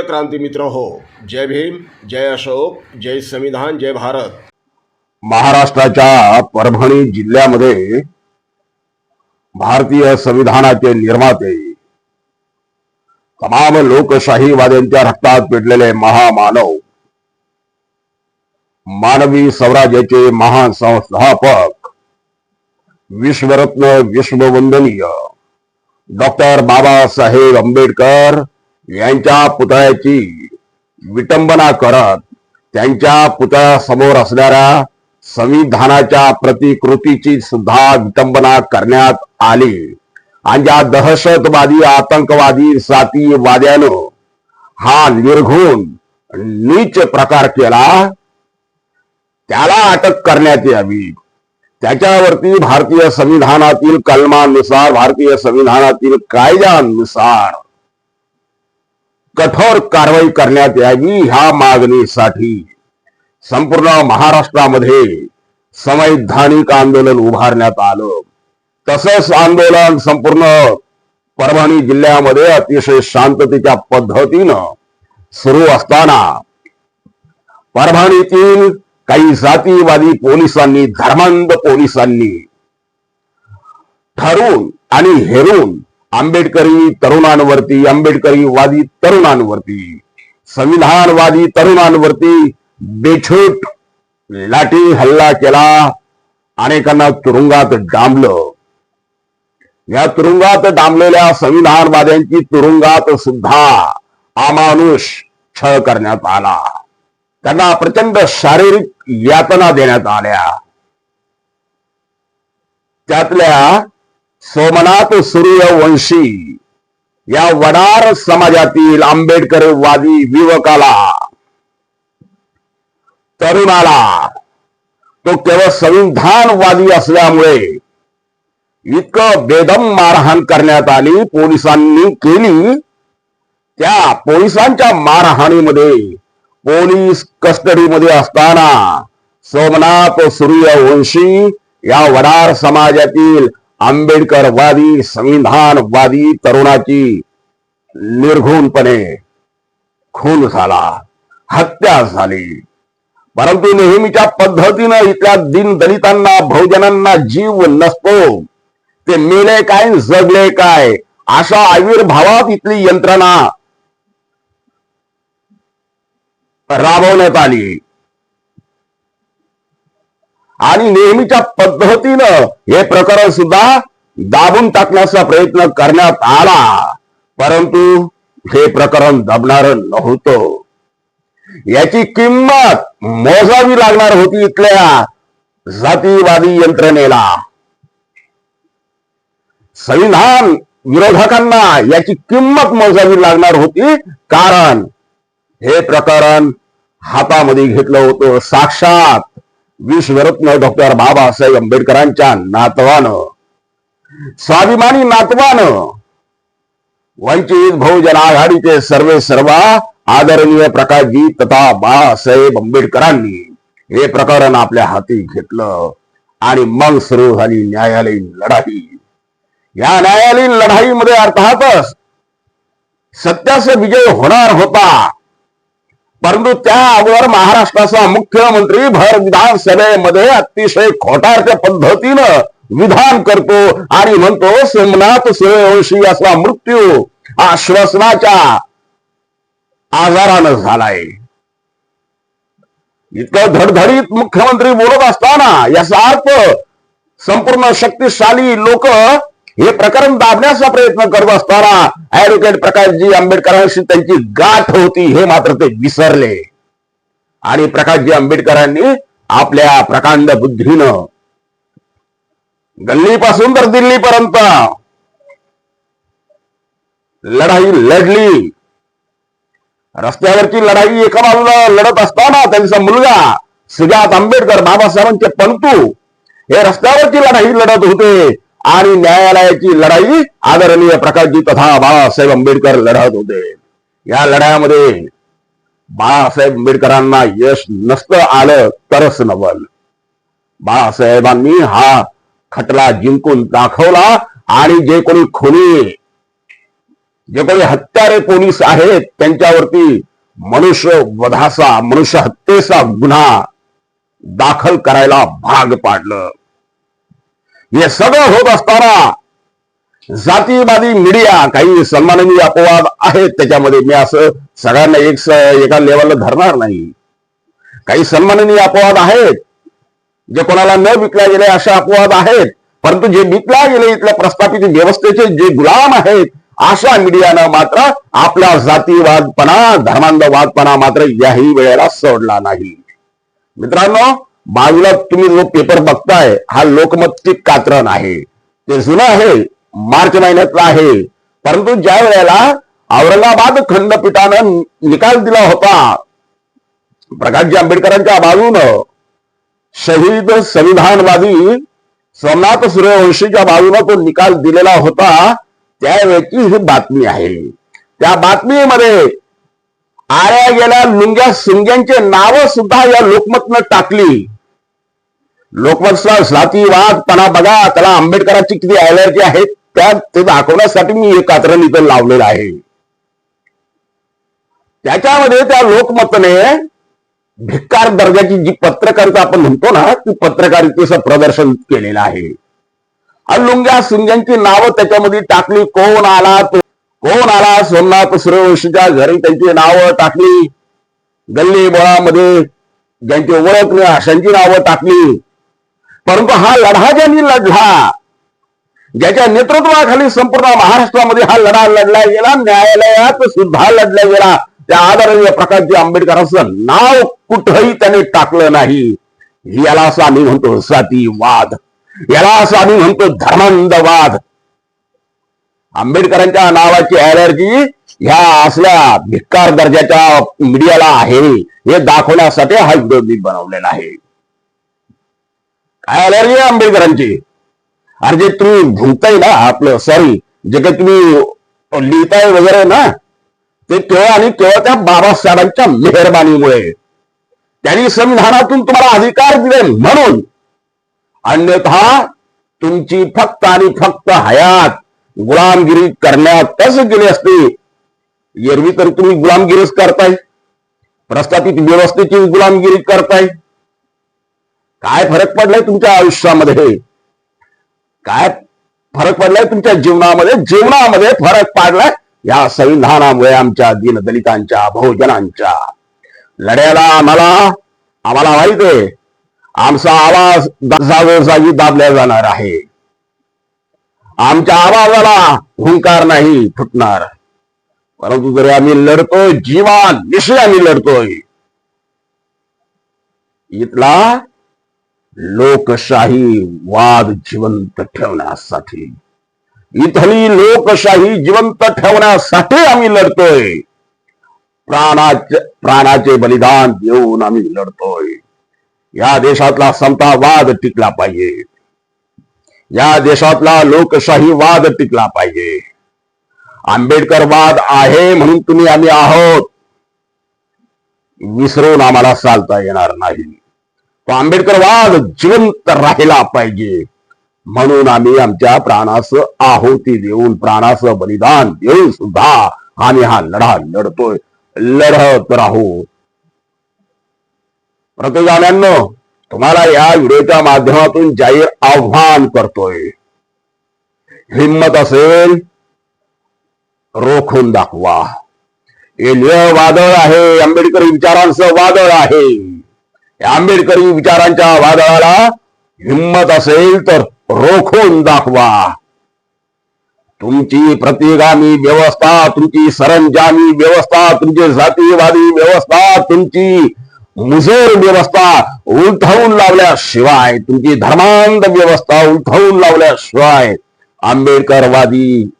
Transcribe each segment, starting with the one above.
प्रिय क्रांती मित्र हो जय भीम जय अशोक जय संविधान जय भारत. महाराष्ट्राच्या परभणी जिल्ह्यामध्ये भारतीय संविधानाचे निर्माते तमाम लोकशाहीवाद्यांच्या रक्तात पेटलेले महामानव मानवी स्वराज्याचे महान संस्थापक विश्वरत्न विश्ववंदनीय डॉक्टर बाबासाहेब आंबेडकर यांच्या पुतळ्याची विटंबना करत त्यांच्या पुतळ्यासमोर असणाऱ्या संविधानाच्या प्रतिकृतीची सुद्धा विटंबना करण्यात आली. आणि ज्या दहशतवादी आतंकवादी जातीवाद्यानं हा निर्घुण नीच प्रकार केला त्याला अटक करण्यात यावी. त्याच्यावरती भारतीय संविधानातील कलमानुसार भारतीय संविधानातील कायद्यानुसार कठोर कारवाई करण्यात यावी ह्या मागणीसाठी संपूर्ण महाराष्ट्रामध्ये संवैधानिक आंदोलन उभारण्यात आलं. तसंच आंदोलन संपूर्ण परभणी जिल्ह्यामध्ये अतिशय शांततेच्या पद्धतीनं सुरू असताना परभणीतील काही जातीवादी पोलिसांनी धर्मांध पोलिसांनी ठरवून आणि हेरून आंबेडकरी तरुणांवरती आंबेडकरी वादी तरुणांवरती संविधानवादी तरुणांवरती बेछूट लाठी हल्ला केला. अनेकांना तुरुंगात डांबलं. या तुरुंगात डांबलेल्या संविधानवाद्यांची तुरुंगात सुद्धा अमानुष छळ करण्यात आला. त्यांना प्रचंड शारीरिक यातना देण्यात आल्या. त्यातल्या सोमनाथ सूर्यवंशी या वडार समाजातील आंबेडकरवादी युवकाला तरुणाला तो केवळ संविधानवादी असल्यामुळे इतकं बेदम मारहाण करण्यात आली पोलिसांनी केली. त्या पोलिसांच्या मारहाणीमध्ये पोलीस कस्टडीमध्ये असताना सोमनाथ सूर्यवंशी या वडार समाजातील आंबेडकरवादी संविधानवादी तरुणाची निर्घुणपणे खून झाला हत्या झाली. परंतु नेहमीच्या पद्धतीनं इथल्या दिन दलितांना बहुजनांना जीव नसतो. ते मेले काय जगले काय अशा आविर्भावात इथली यंत्रणा राबवण्यात आली. आणि नेहमीच्या पद्धतीनं हे प्रकरण सुद्धा दाबून टाकण्याचा प्रयत्न करण्यात आला. परंतु हे प्रकरण दबणार नव्हतं. याची किंमत मोजावी लागणार होती इथल्या जातीवादी यंत्रणेला. संविधान विरोधकांना याची किंमत मोजावी लागणार होती कारण हे प्रकरण हातामध्ये घेतलं होतं साक्षात. विश्वरत्न डॉक्टर बाबासाहेब आंबेडकरांच्या नातवानं स्वाभिमानी नातवानं वंचित बहुजन आघाडीचे सर्वे सर्वा आदरणीय प्रकाशजी तथा बाळासाहेब आंबेडकरांनी हे प्रकरण आपल्या हाती घेतलं आणि मग सुरू झाली न्यायालयीन लढाई. या न्यायालयीन लढाईमध्ये अर्थातच सत्याचा विजय होणार होता. परंतु त्या अगोदर महाराष्ट्राचा मुख्यमंत्री भर विधानसभेमध्ये अतिशय खोटारच्या पद्धतीनं विधान करतो आणि म्हणतो सोमनाथ सूर्यवंशी असा मृत्यू आश्वासनाच्या आजारानं झालाय. इतकं धडधडीत मुख्यमंत्री बोलत असताना याचा अर्थ संपूर्ण शक्तिशाली लोक हे प्रकरण दाबण्याचा प्रयत्न करत असताना ऍडव्होकेट प्रकाशजी आंबेडकरांशी त्यांची गाठ होती हे मात्र ते विसरले. आणि प्रकाशजी आंबेडकरांनी आपल्या प्रकांड बुद्धीनं गल्लीपासून तर दिल्लीपर्यंत लढाई लढली. रस्त्यावरची लढाई एका बाजूला लढत असताना त्यांचा मुलगा सुजात आंबेडकर बाबासाहेबांचे पंतू हे रस्त्यावरची लढाई लढत होते. आणि न्यायालयाची लढाई आदरणीय प्रकाशजी तथा बाळासाहेब आंबेडकर लढत होते. या लढ्यामध्ये बाळासाहेब आंबेडकरांना यश नसतं आलं तरच नवल. बाळासाहेबांनी हा खटला जिंकून दाखवला आणि जे कोणी खुनी जे कोणी हत्यारे पोलीस आहेत त्यांच्यावरती मनुष्य वधाचा मनुष्य हत्येचा गुन्हा दाखल करायला भाग पाडलं. हे सगळं होत असताना जातीवादी मीडिया काही सन्माननीय अपवाद आहेत त्याच्यामध्ये. मी असं सगळ्यांना एक एका लेवलला धरणार नाही. काही सन्माननीय अपवाद आहेत. जे कोणाला न विकल्या गेले अशा अपवाद आहेत. परंतु जे विकल्या गेले इथल्या प्रस्थापित व्यवस्थेचे जे गुलाम आहेत अशा मीडियानं मात्र आपला जातीवादपणा धर्मांधवादपणा मात्र याही वेळेला सोडला नाही. मित्रांनो बाजूला तुम्ही जो पेपर बघताय हा लोकमतची कात्रण आहे. ते जुनं आहे मार्च महिन्यातला आहे. परंतु ज्या वेळेला औरंगाबाद खंडपीठानं निकाल दिला होता प्रकाशजी आंबेडकरांच्या बाजूनं शहीद संविधानवादी सोमनाथ सूर्यवंशीच्या बाजूनं तो निकाल दिलेला होता त्यावेळेची ही बातमी आहे. त्या बातमीमध्ये आल्या गेल्या लुंग्या सुंग्यांचे नाव सुद्धा या लोकमतनं टाकली. लोकमतचा जातीवादपणा बघा त्याला आंबेडकरांची किती ऍलर्जी आहे त्या ते दाखवण्यासाठी मी हे कात्रण इथं लावलेलं आहे. त्याच्यामध्ये त्या लोकमतने भिक्कार दर्जाची जी पत्रकारिता आपण म्हणतो ना ती पत्रकारितेचं प्रदर्शन केलेलं आहे. लुंग्या सुंग्यांची नावं त्याच्यामध्ये टाकली कोण आला तो कोण आला? सोमनाथ सूर्यवंशीच्या घरी त्यांची नावं टाकली. गल्ली बोळामध्ये ज्यांची ओळख नाही अशांची नावं टाकली. परंतु हा लढा ज्यांनी लढला ज्याच्या नेतृत्वाखाली संपूर्ण महाराष्ट्रामध्ये हा लढा लढला गेला न्यायालयात सुद्धा लढला गेला. त्या आदरणीय प्रकाशजी आंबेडकरांचं नाव कुठंही त्याने टाकलं नाही. याला असं आम्ही म्हणतो जातीवाद याला असं आम्ही म्हणतो धर्मांधवाद. आंबेडकरांच्या नावाची ॲलर्जी ह्या असल्या भिक्कार दर्जाच्या मीडियाला आहे. हे दाखवण्यासाठी हा व्हिडिओ मी बनवलेला आहे. काय ॲलर्जी आहे आंबेडकरांची? अरे जे तुम्ही भुंकताय ना आपलं सॉरी जे काही तुम्ही लिहिताय वगैरे ना ते केवळ आणि केवळ त्या बाबासाहेबांच्या मेहरबानीमुळे. त्यांनी संविधानातून तुम्हाला अधिकार दिले म्हणून. अन्यथा तुमची फक्त आणि फक्त हयात गुलामगिरी करण्यातच गेली असते. एरवी तर तुम्ही गुलामगिरीच करताय. प्रस्थापित व्यवस्थेची गुलामगिरी करताय. काय फरक पडलाय तुमच्या आयुष्यामध्ये? काय फरक पडलाय तुमच्या जीवनामध्ये? जीवनामध्ये फरक पडलाय? या संविधानामुळे आमच्या दीनदलितांच्या बहुजनांच्या लढ्याला आम्हाला आम्हाला माहीत आहे आमचा आवाज जागोजागी दाबल्या जाणार आहे. आमच्या आवाजाला हुंकार नाही फुटणार. परंतु जरी आम्ही लढतोय जीवन निश्चय आम्ही लढतोय. इथला लोकशाही वाद जिवंत ठेवण्यासाठी इथली लोकशाही जिवंत ठेवण्यासाठी आम्ही लढतोय. प्राणाचे प्राणाचे बलिदान देऊन आम्ही लढतोय. या देशातला समतावाद टिकला पाहिजे. या देशातला लोकशाही वाद टिकला पाहिजे. आंबेडकर वाद आहे म्हणून तुम्ही आम्ही आहोत. विसरून आम्हाला चालता येणार नाही. तो आंबेडकर वाद जिवंत राहिला पाहिजे. म्हणून आम्ही आमच्या प्राणास आहुती देऊन प्राणास बलिदान देऊन सुद्धा आम्ही हा लढा लढतोय. लढत राहू. प्रतिगाम्यांनो तुम्हाला या व्हिडिओच्या माध्यमातून जाहीर आव्हान करतोय. हिंमत असेल रोखून दाखवा. हे वादळ आहे आंबेडकरी विचारांचं वादळ आहे. आंबेडकरी विचारांच्या वादळाला हिंमत असेल तर रोखून दाखवा. तुमची प्रतिगामी व्यवस्था तुमची सरंजामी व्यवस्था तुमची जातीवादी व्यवस्था तुमची मुजोर व्यवस्था उलथवून लावल्याशिवाय तुमची धर्मांध व्यवस्था उलथवून लावल्याशिवाय आंबेडकरवादी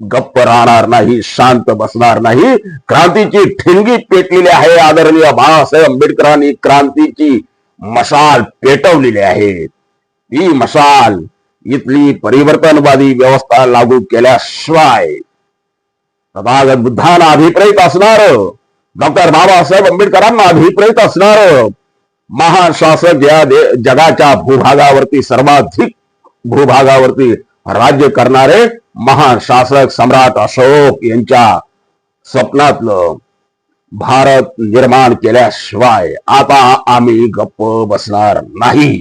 गप्प राहणार नाही शांत बसणार नाही. क्रांतीची ठिणगी पेटलेली आहे आदरणीय बाळासाहेब आंबेडकरांनी क्रांतीची मशाल पेटवलेली आहे. ती मशाल इथली परिवर्तनवादी व्यवस्था लागू केल्याशिवाय तथागत बुद्धांना अभिप्रेत असणार. डॉक्टर बाबासाहेब आंबेडकरांना अभिप्रेत असणार महान शासक या जगाच्या भूभागावरती सर्वाधिक भूभागावरती राज्य करणारे महान शासक सम्राट अशोक यांच्या स्वप्नातलं भारत निर्माण केल्याशिवाय आता आम्ही गप्प बसणार नाही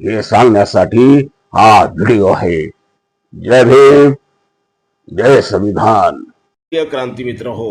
हे सांगण्यासाठी हा व्हिडिओ आहे. जय भीम जय संविधान. क्रांती मित्र हो